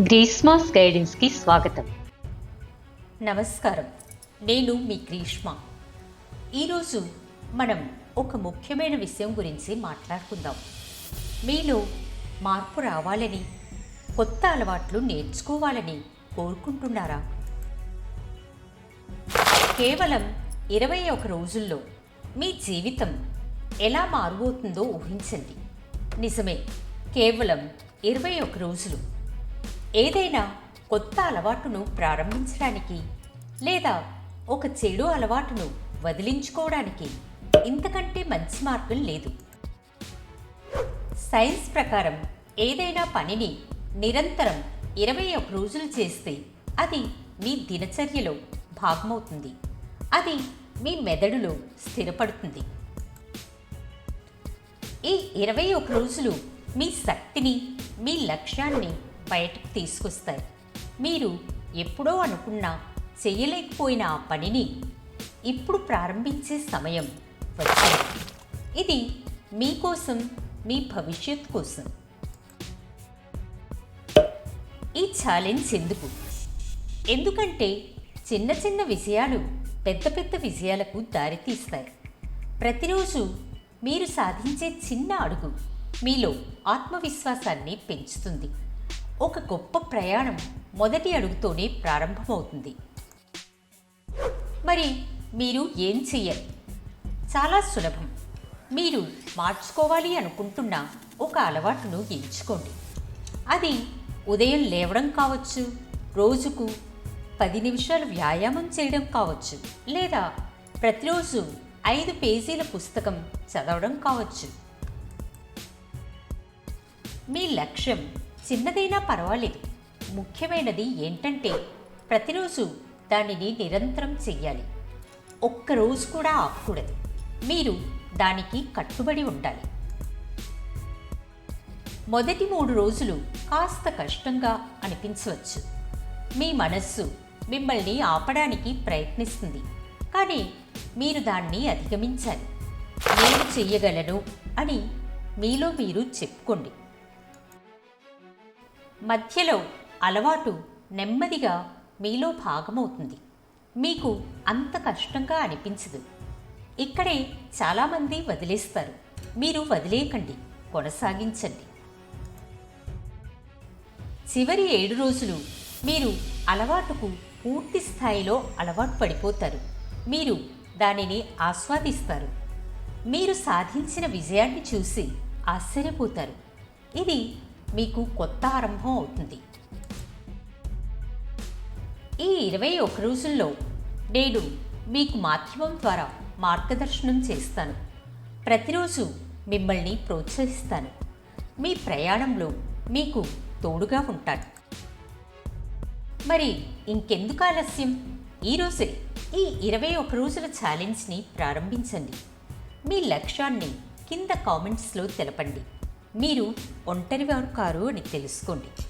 గ్రీష్మాస్ గైడెన్స్కి స్వాగతం. నమస్కారం. నేను మీ గ్రీష్మ. ఈరోజు మనం ఒక ముఖ్యమైన విషయం గురించి మాట్లాడుకుందాం. మీలో మార్పు రావాలని కొత్త అలవాట్లు నేర్చుకోవాలని కోరుకుంటున్నారా? కేవలం ఇరవై ఒక రోజుల్లో మీ జీవితం ఎలా మారుబోతుందో ఊహించండి. నిజమే కేవలం ఇరవై ఒక రోజులు. ఏదైనా కొత్త అలవాటును ప్రారంభించడానికి లేదా ఒక చెడు అలవాటును వదిలించుకోవడానికి ఇంతకంటే మంచి మార్గం లేదు. సైన్స్ ప్రకారం ఏదైనా పనిని నిరంతరం ఇరవై ఒక రోజులు చేస్తే అది మీ దినచర్యలో భాగమవుతుంది. అది మీ మెదడులో స్థిరపడుతుంది. ఈ ఇరవై ఒక రోజులు మీ శక్తిని మీ లక్ష్యాన్ని బయటకు తీసుకొస్తాయి. మీరు ఎప్పుడో అనుకున్న చేయలేకపోయిన ఆ పనిని ఇప్పుడు ప్రారంభించే సమయం వచ్చింది. ఇది మీకోసం మీ భవిష్యత్ కోసం. ఈ ఛాలెంజ్ ఎందుకు? ఎందుకంటే చిన్న చిన్న విజయాలు పెద్ద పెద్ద విజయాలకు దారితీస్తాయి. ప్రతిరోజు మీరు సాధించే చిన్న అడుగు మీలో ఆత్మవిశ్వాసాన్ని పెంచుతుంది. ఒక గొప్ప ప్రయాణం మొదటి అడుగుతోనే ప్రారంభమవుతుంది. మరి మీరు ఏం చెయ్యాలి? చాలా సులభం. మీరు మార్చుకోవాలి అనుకుంటున్న ఒక అలవాటును ఎంచుకోండి. అది ఉదయం లేవడం కావచ్చు రోజుకు పది నిమిషాలు వ్యాయామం చేయడం కావచ్చు లేదా ప్రతిరోజు ఐదు పేజీల పుస్తకం చదవడం కావచ్చు. మీ లక్ష్యం చిన్నదైనా పర్వాలేదు ముఖ్యమైనది ఏంటంటే ప్రతిరోజు దానిని నిరంతరం చెయ్యాలి. ఒక్కరోజు కూడా ఆపకూడదు. మీరు దానికి కట్టుబడి ఉండాలి. మొదటి మూడు రోజులు కాస్త కష్టంగా అనిపించవచ్చు. మీ మనస్సు మిమ్మల్ని ఆపడానికి ప్రయత్నిస్తుంది. కానీ మీరు దాన్ని అధిగమించాలి. నేను చెయ్యగలను అని మీలో మీరు చెప్పుకోండి. మధ్యలో అలవాటు నెమ్మదిగా మీలో భాగమవుతుంది. మీకు అంత కష్టంగా అనిపించదు. ఇక్కడే చాలామంది వదిలేస్తారు. మీరు వదిలేయకండి. కొనసాగించండి. చివరి ఏడు రోజులు మీరు అలవాటుకు పూర్తి స్థాయిలో అలవాటు పడిపోతారు. మీరు దానిని ఆస్వాదిస్తారు. మీరు సాధించిన విజయాన్ని చూసి ఆశ్చర్యపోతారు. ఇది మీకు కొత్త ఆరంభం అవుతుంది. ఈ ఇరవై ఒక రోజుల్లో నేను మీకు మాధ్యమం ద్వారా మార్గదర్శనం చేస్తాను. ప్రతిరోజు మిమ్మల్ని ప్రోత్సహిస్తాను. మీ ప్రయాణంలో మీకు తోడుగా ఉంటాను. మరి ఇంకెందుకు ఆలస్యం? ఈరోజే ఈ ఇరవై ఒక రోజుల ఛాలెంజ్ని ప్రారంభించండి. మీ లక్ష్యాన్ని కింద కామెంట్స్లో తెలపండి. మీరు ఒంటరివారు కారు అని తెలుసుకోండి.